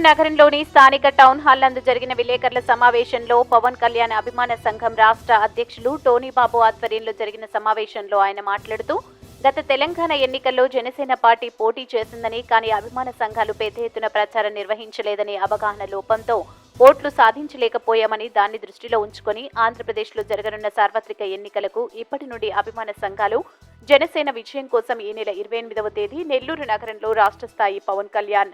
నగరంలోని స్థానిక town hall నందు జరిగిన విలేకరుల సమావేశంలో పవన్ కళ్యాణ్ అభిమాన సంఘం రాష్ట్ర అధ్యక్షులు టోనీ బాబు ఆధ్వర్యంలో జరిగిన సమావేశంలో ఆయన మాట్లాడుతూ గత తెలంగాణ ఎన్నికల్లో జనసేన పార్టీ పోటీ చేసిందని కానీ అభిమాన సంఘాలు పెద్ద ఎత్తున ప్రచారం నిర్వహించలేదని అవగాహన లోపంతో ఓట్లు సాధించలేకపోయామని దాన్ని దృష్టిలో ఉంచుకొని ఆంధ్రప్రదేశ్లో జరగనున్న సార్వత్రిక ఎన్నికలకు ఇప్పటి నుండి అభిమాన సంఘాలు జనసేన విజయం కోసం ఈ నెల ఇరవై ఎనిమిదవ తేదీ నెల్లూరు నగరంలో రాష్ట్ర స్థాయి పవన్ కళ్యాణ్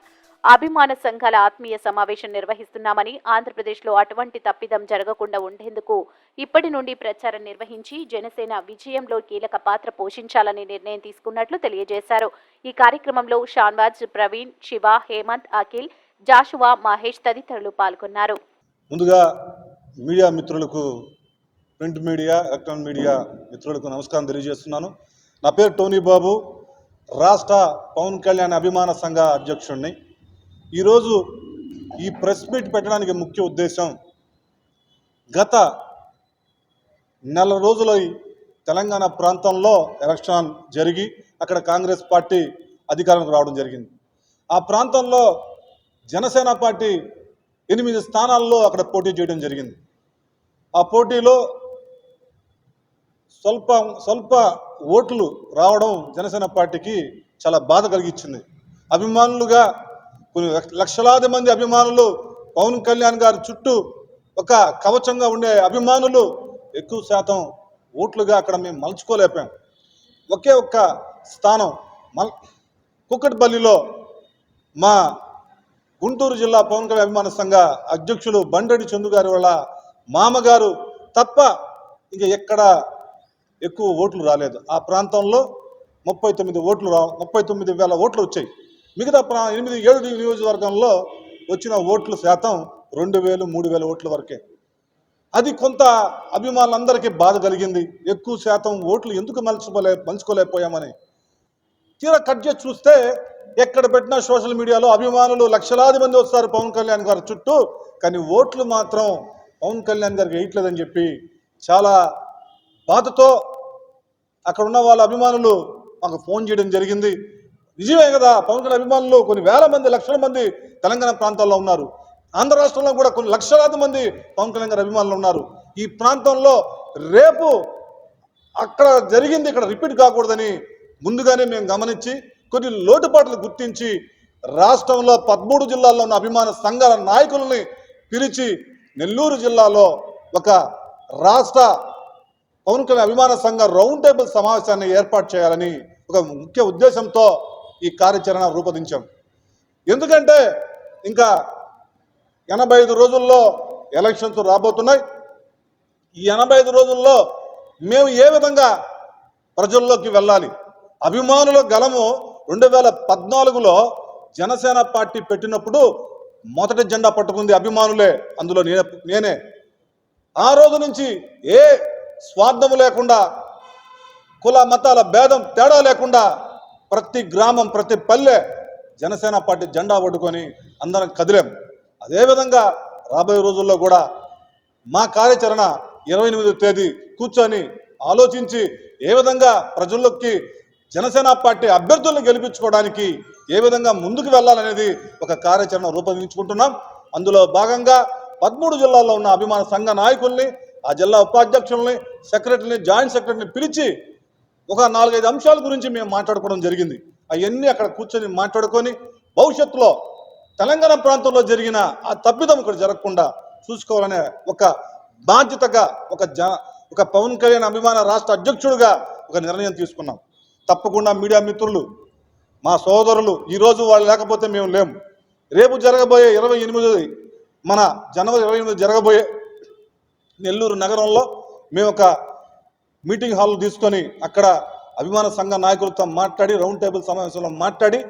అభిమాన సంఘాల ఆత్మీయ సమావేశం నిర్వహిస్తున్నామని ఆంధ్రప్రదేశ్లో అటువంటి తప్పిదం జరగకుండా ఉండేందుకు ఇప్పటి నుండి ప్రచారం నిర్వహించి జనసేన విజయంలో కీలక పాత్ర పోషించాలని నిర్ణయం తీసుకున్నట్లు తెలియజేశారు. ఈ కార్యక్రమంలో షాన్వాజ్ ప్రవీణ్ శివ హేమంత్ అఖిల్ జాషువా మహేష్ తదితరులు పాల్గొన్నారు. ముందుగా మీడియా మిత్రులకు ప్రింట్ మీడియా ఎలక్ట్రానిక్ మీడియా మిత్రులకు నమస్కారం తెలియజేస్తున్నాను. నా పేరు టోనీ బాబు. రాష్ట్ర పవన్ కళ్యాణ్ అభిమాన సంఘ అధ్యక్షుడిని. ఈరోజు ఈ ప్రెస్ మీట్ పెట్టడానికి ముఖ్య ఉద్దేశం గత నెల రోజుల తెలంగాణ ప్రాంతంలో ఎలక్షన్ జరిగి అక్కడ కాంగ్రెస్ పార్టీ అధికారంలోకి రావడం జరిగింది. ఆ ప్రాంతంలో జనసేన పార్టీ ఎనిమిది స్థానాల్లో అక్కడ పోటీ చేయడం జరిగింది. ఆ పోటీలో స్వల్ప స్వల్ప ఓట్లు రావడం జనసేన పార్టీకి చాలా బాధ కలిగించింది. అభిమానులుగా కొన్ని లక్ష- లక్షలాది మంది అభిమానులు పవన్ కళ్యాణ్ గారి చుట్టూ ఒక కవచంగా ఉండే అభిమానులు ఎక్కువ శాతం ఓట్లుగా అక్కడ మేము మలుచుకోలేపాం ఒకే ఒక్క స్థానం మల్ కుక్కటిపల్లిలో మా గుంటూరు జిల్లా పవన్ కళ్యాణ్ అభిమాన సంఘ అధ్యక్షులు బండడి చందు గారి వల్ల మామగారు తప్ప ఇంకా ఎక్కడ ఎక్కువ ఓట్లు రాలేదు. ఆ ప్రాంతంలో ముప్పై తొమ్మిది ఓట్లు రా ముప్పై తొమ్మిది వేల ఓట్లు వచ్చాయి. మిగతా ప్రా ఎనిమిది ఏడు నియోజకవర్గంలో వచ్చిన ఓట్ల శాతం రెండు వేలు మూడు వేల ఓట్ల వరకే. అది కొంత అభిమానులందరికీ బాధ కలిగింది. ఎక్కువ శాతం ఓట్లు ఎందుకు మలుచుకోలే పంచుకోలేకపోయామని తీరా కట్ చేసి చూస్తే ఎక్కడ పెట్టినా సోషల్ మీడియాలో అభిమానులు లక్షలాది మంది వస్తారు పవన్ కళ్యాణ్ గారి చుట్టూ. కానీ ఓట్లు మాత్రం పవన్ కళ్యాణ్ గారికి వేయట్లేదని చెప్పి చాలా బాధతో అక్కడ ఉన్న వాళ్ళ అభిమానులు మాకు ఫోన్ చేయడం జరిగింది. నిజమే కదా పవన్ కళ్యాణ్ అభిమానులు కొన్ని వేల మంది లక్షల మంది తెలంగాణ ప్రాంతాల్లో ఉన్నారు. ఆంధ్ర రాష్ట్రంలో కూడా కొన్ని లక్షలాది మంది పవన్ కళ్యాణ్ గారు అభిమానులు ఉన్నారు. ఈ ప్రాంతంలో రేపు అక్కడ జరిగింది ఇక్కడ రిపీట్ కాకూడదని ముందుగానే మేము గమనించి కొన్ని లోటుపాట్లు గుర్తించి రాష్ట్రంలో పదమూడు జిల్లాల్లో ఉన్న అభిమాన సంఘాల నాయకులని పిలిచి నెల్లూరు జిల్లాలో ఒక రాష్ట్ర పవన్ కళ్యాణ్ అభిమాన సంఘ రౌండ్ టేబుల్ సమావేశాన్ని ఏర్పాటు చేయాలని ఒక ముఖ్య ఉద్దేశంతో ఈ కార్యాచరణ రూపొందించాం. ఎందుకంటే ఇంకా ఎనభై ఐదు రోజుల్లో ఎలక్షన్స్ రాబోతున్నాయి. ఈ ఎనభై ఐదు రోజుల్లో మేము ఏ విధంగా ప్రజల్లోకి వెళ్ళాలి? అభిమానుల గలము రెండు వేల పద్నాలుగులో జనసేన పార్టీ పెట్టినప్పుడు మొదటి జెండా పట్టుకుంది అభిమానులే. అందులో నేనే నేనే. ఆ రోజు నుంచి ఏ స్వార్థము లేకుండా కుల మతాల భేదం తేడా లేకుండా ప్రతి గ్రామం ప్రతి పల్లె జనసేన పార్టీ జెండా పట్టుకొని అందరం కదిలాం. అదేవిధంగా రాబోయే రోజుల్లో కూడా మా కార్యాచరణ ఇరవై ఎనిమిదో తేదీ కూర్చొని ఆలోచించి ఏ విధంగా ప్రజల్లోకి జనసేన పార్టీ అభ్యర్థులను గెలిపించుకోవడానికి ఏ విధంగా ముందుకు వెళ్ళాలనేది ఒక కార్యాచరణ రూపొందించుకుంటున్నాం. అందులో భాగంగా పదమూడు జిల్లాల్లో ఉన్న అభిమాన సంఘ నాయకుల్ని ఆ జిల్లా ఉపాధ్యక్షుల్ని సెక్రటరీని జాయింట్ సెక్రటరీని పిలిచి ఒక నాలుగైదు అంశాల గురించి మేము మాట్లాడుకోవడం జరిగింది. అవన్నీ అక్కడ కూర్చొని మాట్లాడుకొని భవిష్యత్తులో తెలంగాణ ప్రాంతంలో జరిగిన ఆ తప్పిదం ఇక్కడ జరగకుండా చూసుకోవాలనే ఒక బాధ్యతగా ఒక జ ఒక పవన్ కళ్యాణ్ అభిమాన రాష్ట్ర అధ్యక్షుడిగా ఒక నిర్ణయం తీసుకున్నాం. తప్పకుండా మీడియా మిత్రులు మా సోదరులు ఈరోజు వాళ్ళు లేకపోతే మేము లేము రేపు జరగబోయే ఇరవై ఎనిమిది మన జనవరి ఇరవై ఎనిమిది జరగబోయే నెల్లూరు నగరంలో మేము ఒక మీటింగ్ హాల్ తీసుకొని అక్కడ అభిమాన సంఘ నాయకులతో మాట్లాడి రౌండ్ టేబుల్ సమావేశంలో మాట్లాడి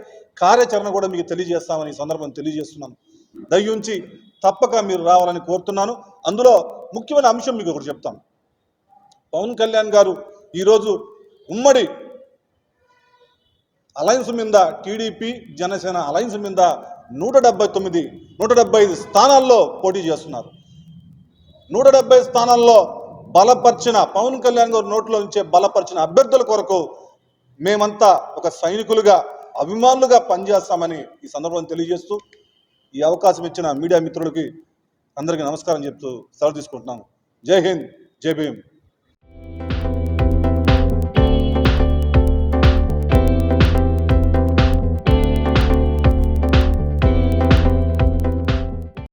కార్యాచరణ కూడా మీకు తెలియజేస్తామని ఈ సందర్భం తెలియజేస్తున్నాను దయ్యుంచి తప్పక మీరు రావాలని కోరుతున్నాను. అందులో ముఖ్యమైన అంశం మీకు ఒకటి చెప్తాను పవన్ కళ్యాణ్ గారు ఈరోజు ఉమ్మడి అలయన్స్ మీద టీడీపీ జనసేన అలయన్స్ మీద నూట డెబ్బై తొమ్మిది నూట డెబ్బై ఐదు స్థానాల్లో పోటీ చేస్తున్నారు. నూట డెబ్బై స్థానాల్లో బలపరిచిన పవన్ కళ్యాణ్ గారు నోట్లో నుంచే బలపరిచిన అభ్యర్థుల కొరకు మేమంతా ఒక సైనికులుగా అభిమానులుగా పనిచేస్తామని ఈ సందర్భంలో తెలియజేస్తూ ఈ అవకాశం ఇచ్చిన మీడియా మిత్రులకి అందరికీ నమస్కారం చెప్తూ సెలవు తీసుకుంటున్నాను జై హింద్ జై భీమ్.